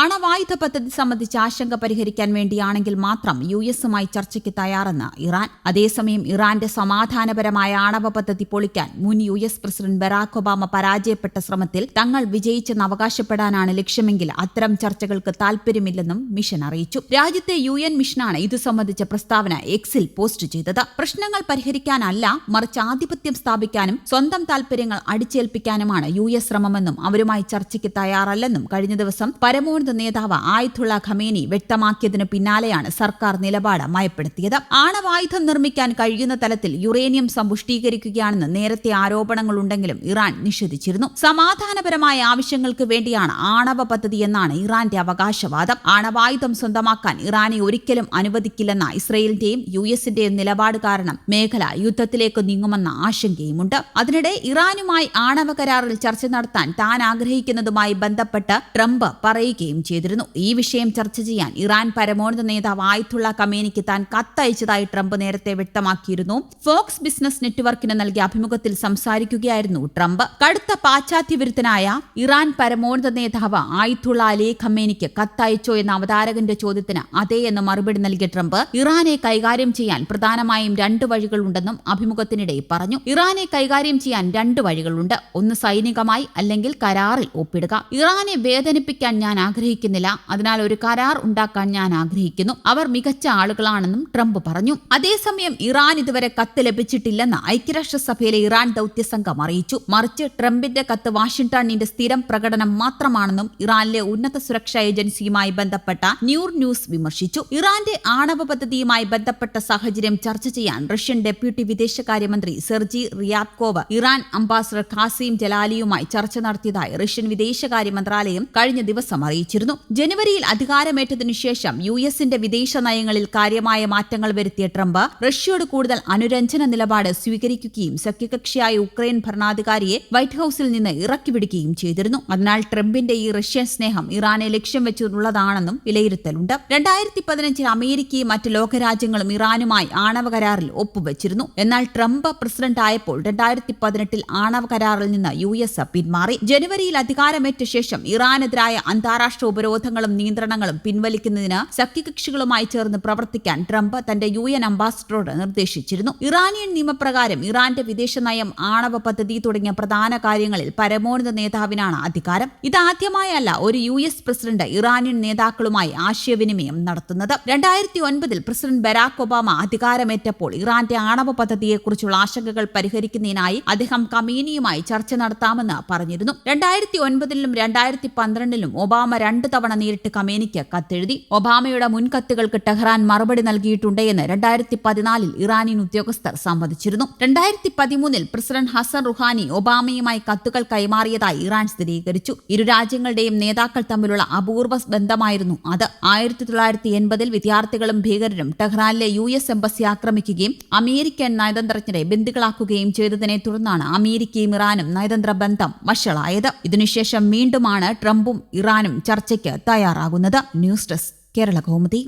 ആണവായുധ പദ്ധതി സംബന്ധിച്ച് ആശങ്ക പരിഹരിക്കാൻ വേണ്ടിയാണെങ്കിൽ മാത്രം യു എസുമായി ചർച്ചയ്ക്ക് തയ്യാറെന്ന് ഇറാൻ. അതേസമയം ഇറാന്റെ സമാധാനപരമായ ആണവ പദ്ധതി പൊളിക്കാൻ മുൻ U S president Barack Obama പരാജയപ്പെട്ട ശ്രമത്തിൽ തങ്ങൾ വിജയിച്ചെന്ന് അവകാശപ്പെടാനാണ് ലക്ഷ്യമെങ്കിൽ അത്തരം ചർച്ചകൾക്ക് താൽപര്യമില്ലെന്നും മിഷൻ അറിയിച്ചു. രാജ്യത്തെ യു എൻ മിഷനാണ് ഇത് സംബന്ധിച്ച പ്രസ്താവന എക്സിൽ പോസ്റ്റ് ചെയ്തത്. പ്രശ്നങ്ങൾ പരിഹരിക്കാനല്ല മറിച്ച് ആധിപത്യം സ്ഥാപിക്കാനും സ്വന്തം താൽപര്യങ്ങൾ അടിച്ചേൽപ്പിക്കാനുമാണ് യു എസ് ശ്രമമെന്നും അവരുമായി ചർച്ചയ്ക്ക് തയ്യാറല്ലെന്നും കഴിഞ്ഞ ദിവസം പരമോന്നത നേതാവ് ആയുധുള്ള ഖമേനി വ്യക്തമാക്കിയതിനു പിന്നാലെയാണ് സർക്കാർ നിലപാട് മയപ്പെടുത്തിയത്. ആണവായുധം നിർമ്മിക്കാൻ കഴിയുന്ന തലത്തിൽ യുറേനിയം സമ്പുഷ്ടീകരിക്കുകയാണെന്ന് നേരത്തെ ആരോപണങ്ങളുണ്ടെങ്കിലും ഇറാൻ നിഷേധിച്ചിരുന്നു. സമാധാനപരമായ ആവശ്യങ്ങൾക്ക് വേണ്ടിയാണ് ആണവ പദ്ധതി എന്നാണ് ഇറാന്റെ അവകാശവാദം. ആണവായുധം സ്വന്തമാക്കാൻ ഇറാനെ ഒരിക്കലും അനുവദിക്കില്ലെന്ന ഇസ്രയേലിന്റെയും യു എസിന്റെയും നിലപാട് കാരണം മേഖല യുദ്ധത്തിലേക്ക് നീങ്ങുമെന്ന ആശങ്കയുമുണ്ട്. അതിനിടെ ഇറാനുമായി ആണവ കരാറിൽ ചർച്ച നടത്താൻ താൻ ആഗ്രഹിക്കുന്നതുമായി ബന്ധപ്പെട്ട് ട്രംപ് പറയുകയും ചെയ്തിരുന്നു. ഈ വിഷയം ചർച്ച ചെയ്യാൻ ഇറാൻ പരമോന്നത നേതാവ് ആയിട്ടുള്ള കമേനിക്ക് താൻ കത്തയച്ചതായി ട്രംപ് നേരത്തെ വ്യക്തമാക്കിയിരുന്നു. ഫോക്സ് ബിസിനസ് നെറ്റ്വർക്കിന് നൽകിയ അഭിമുഖത്തിൽ സംസാരിക്കുകയായിരുന്നു ട്രംപ്. കടുത്ത പാശ്ചാത്യവിരുദ്ധനായ ഇറാൻ പരമോന്നത നേതാവ് ആയിത്തുള്ള അലി ഖമേനിക്ക് കത്തയച്ചോ എന്ന അവതാരകന്റെ ചോദ്യത്തിന് അതേ എന്ന് മറുപടി നൽകിയ ട്രംപ് ഇറാനെ കൈകാര്യം ചെയ്യാൻ പ്രധാനമായും രണ്ട് വഴികളുണ്ടെന്നും അഭിമുഖത്തിനിടെ പറഞ്ഞു. ഇറാനെ കൈകാര്യം ചെയ്യാൻ രണ്ട് വഴികളുണ്ട്. ഒന്ന് സൈനികമായി അല്ലെങ്കിൽ കരാറിൽ ഒപ്പിടുക. ഇറാനെ വേദനിപ്പിക്കാൻ ഞാൻ ആഗ്രഹിക്കുന്നില്ല. അതിനാൽ ഒരു കരാർ ഉണ്ടാക്കാൻ ഞാൻ ആഗ്രഹിക്കുന്നു. അവർ മികച്ച ആളുകളാണെന്നും ട്രംപ് പറഞ്ഞു. അതേസമയം ഇറാൻ ഇതുവരെ കത്ത് ലഭിച്ചിട്ടില്ലെന്ന് ഐക്യരാഷ്ട്രസഭയിലെ ഇറാൻ ദൌത്യസംഘം അറിയിച്ചു. മറിച്ച് ട്രംപിന്റെ കത്ത് വാഷിംഗ്ടണിന്റെ സ്ഥിരം പ്രകടനം മാത്രമാണെന്നും ഇറാനിലെ ഉന്നത സുരക്ഷാ ഏജൻസിയുമായി ബന്ധപ്പെട്ട ന്യൂർ ന്യൂസ് വിമർശിച്ചു. ഇറാന്റെ ആണവ പദ്ധതിയുമായി ബന്ധപ്പെട്ട സാഹചര്യം ചർച്ച ചെയ്യാൻ റഷ്യൻ ഡെപ്യൂട്ടി വിദേശകാര്യമന്ത്രി Sergei Ryabkov Iran ambassador Kazem ജലാലിയുമായി ചർച്ച നടത്തിയതായി റഷ്യൻ വിദേശകാര്യ മന്ത്രാലയം കഴിഞ്ഞ ദിവസം അറിയിച്ചിരുന്നു. ജനുവരിയിൽ അധികാരമേറ്റതിനു ശേഷം യു എസിന്റെ വിദേശ നയങ്ങളിൽ കാര്യമായ മാറ്റങ്ങൾ വരുത്തിയ ട്രംപ് റഷ്യയോട് കൂടുതൽ അനുരഞ്ജന നിലപാട് സ്വീകരിക്കുകയും സഖ്യകക്ഷിയായ ഉക്രൈൻ ഭരണാധികാരിയെ വൈറ്റ് ഹൌസിൽ നിന്ന് ഇറക്കിവിടുകയും ചെയ്തിരുന്നു. അതിനാൽ ട്രംപിന്റെ ഈ റഷ്യൻ സ്നേഹം ഇറാനെ ലക്ഷ്യം വെച്ചുള്ളതാണെന്നും വിലയിരുത്തലുണ്ട്. രണ്ടായിരത്തി പതിനഞ്ചിൽ അമേരിക്കയും മറ്റ് ലോകരാജ്യങ്ങളും ഇറാനുമായി ആണവ കരാറിൽ ഒപ്പുവച്ചിരുന്നു. എന്നാൽ ട്രംപ് പ്രസിഡന്റ് ആയപ്പോൾ രണ്ടായിരത്തി പതിനെട്ടിൽ ആണവ കരാറിൽ നിന്ന് യു എസ് പിന്മാറി. ജനുവരിയിൽ അധികാരമേറ്റ ശേഷം ഇറാനെതിരായ അന്താരാഷ്ട്ര ഉപരോധങ്ങളും നിയന്ത്രണങ്ങളും പിൻവലിക്കുന്നതിന് സഖ്യകക്ഷികളുമായി ചേർന്ന് പ്രവർത്തിക്കാൻ ട്രംപ് തന്റെ യു എൻ അംബാസിഡറോട് നിർദ്ദേശിച്ചിരുന്നു. ഇറാനിയൻ നിയമപ്രകാരം ഇറാന്റെ വിദേശ നയം ആണവ പദ്ധതി തുടങ്ങിയ പ്രധാന കാര്യങ്ങളിൽ പരമോന്നത നേതാവിനാണ് അധികാരം. ഇതാദ്യമായല്ല ഒരു യു എസ് പ്രസിഡന്റ് ഇറാനിയൻ നേതാക്കളുമായി ആശയവിനിമയം നടത്തുന്നത്. രണ്ടായിരത്തി ഒൻപതിൽ പ്രസിഡന്റ് ബരാക് ഒബാമ അധികാരമേറ്റപ്പോൾ ഇറാന്റെ ആണവ പദ്ധതിയെക്കുറിച്ചുള്ള ആശങ്കകൾ പരിഹരിക്കുന്നതിനായി അദ്ദേഹം കമീനിയുമായി ചർച്ച നടത്താമെന്ന് പറഞ്ഞിരുന്നു. രണ്ടായിരത്തി ഒൻപതിലും രണ്ടായിരത്തി പന്ത്രണ്ടിലും ഒബാമ രണ്ടു തവണ നേരിട്ട് കമേനിക്ക് കത്തെഴുതി. ഒബാമയുടെ മുൻകത്തുകൾക്ക് ടെഹ്റാൻ മറുപടി നൽകിയിട്ടുണ്ട് എന്ന് രണ്ടായിരത്തി പതിനാലിൽ ഇറാനിയൻ ഉദ്യോഗസ്ഥർ സമ്മതിച്ചിരുന്നു. രണ്ടായിരത്തി പതിമൂന്നിൽ പ്രസിഡന്റ് ഹസൻ റുഹാനി ഒബാമയുമായി കത്തുകൾ കൈമാറിയതായി ഇറാൻ സ്ഥിരീകരിച്ചു. ഇരു രാജ്യങ്ങളുടെയും നേതാക്കൾ തമ്മിലുള്ള അപൂർവ ബന്ധമായിരുന്നു അത്. ആയിരത്തി തൊള്ളായിരത്തി എൺപതിൽ വിദ്യാർത്ഥികളും ഭീകരരും ടെഹ്റാനിലെ യു എസ് എംബസി ആക്രമിക്കുകയും അമേരിക്കൻ നയതന്ത്രജ്ഞരെ ബന്ധുക്കളാക്കുകയും ചെയ്തതിനെ തുടർന്നാണ് അമേരിക്കയും ഇറാനും നയതന്ത്ര ബന്ധം വഷളായത്. ഇതിനുശേഷം വീണ്ടുമാണ് ട്രംപും ഇറാനും ചർച്ചയ്ക്ക് തയ്യാറാകുന്നത് ന്യൂസ് ഡെസ്ക് കേരള കൗമുദി